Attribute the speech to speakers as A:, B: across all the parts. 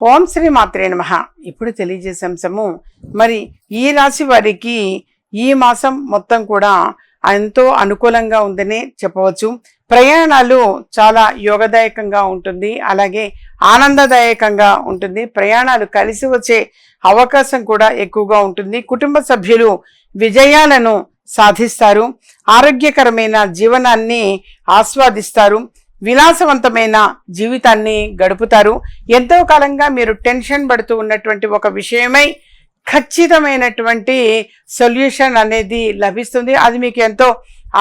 A: ఓం శ్రీ మాత్రే నమ. ఇప్పుడు తెలియజేసే అంశము మరి ఈ రాశి వారికి ఈ మాసం మొత్తం కూడా ఎంతో అనుకూలంగా ఉందని చెప్పవచ్చు. ప్రయాణాలు చాలా యోగదాయకంగా ఉంటుంది అలాగే ఆనందదాయకంగా ఉంటుంది. ప్రయాణాలు కలిసి వచ్చే అవకాశం కూడా ఎక్కువగా ఉంటుంది. కుటుంబ సభ్యులు విజయాలను సాధిస్తారు ఆరోగ్యకరమైన జీవనాన్ని ఆస్వాదిస్తారు. విలాసవంతమైన జీవితాన్ని గడుపుతారు. ఎంతో కాలంగా మీరు టెన్షన్ పడుతూ ఉన్నటువంటి ఒక విషయమై ఖచ్చితమైనటువంటి సొల్యూషన్ అనేది లభిస్తుంది. అది మీకు ఎంతో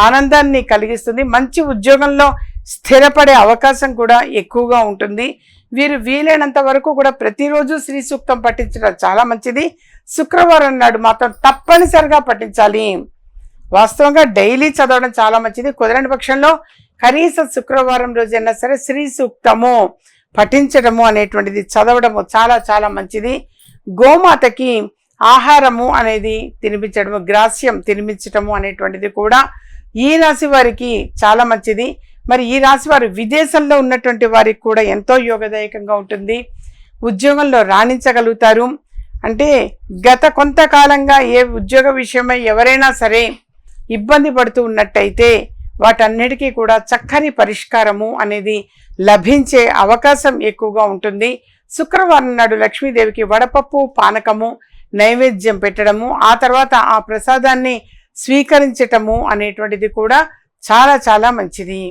A: ఆనందాన్ని కలిగిస్తుంది. మంచి ఉద్యోగంలో స్థిరపడే అవకాశం కూడా ఎక్కువగా ఉంటుంది. వీరు వీలైనంత వరకు కూడా ప్రతిరోజు శ్రీ సూక్తం పఠించడం చాలా మంచిది. శుక్రవారం నాడు మాత్రం తప్పనిసరిగా పఠించాలి. వాస్తవంగా డైలీ చదవడం చాలా మంచిది. కుదరని పక్షంలో కనీసం శుక్రవారం రోజైనా సరే శ్రీ సూక్తము పఠించడము అనేటువంటిది చదవడము చాలా చాలా మంచిది. గోమాతకి ఆహారము అనేది తినిపించడము గ్రాస్యం తినిపించటము అనేటువంటిది కూడా ఈ రాశి వారికి చాలా మంచిది. మరి ఈ రాశి వారు విదేశంలో ఉన్నటువంటి వారికి కూడా ఎంతో యోగదాయకంగా ఉంటుంది. ఉద్యోగంలో రాణించగలుగుతారు. అంటే గత కొంతకాలంగా ఏ ఉద్యోగ విషయమై ఎవరైనా సరే ఇబ్బంది పడుతూ ఉన్నట్టయితే వాటన్నిటికీ కూడా చక్కని పరిష్కారము అనేది లభించే అవకాశం ఎక్కువగా ఉంటుంది. శుక్రవారం నాడు లక్ష్మీదేవికి వడపప్పు పానకము నైవేద్యం పెట్టడము ఆ తర్వాత ఆ ప్రసాదాన్ని స్వీకరించటము అనేటువంటిది కూడా చాలా చాలా మంచిది.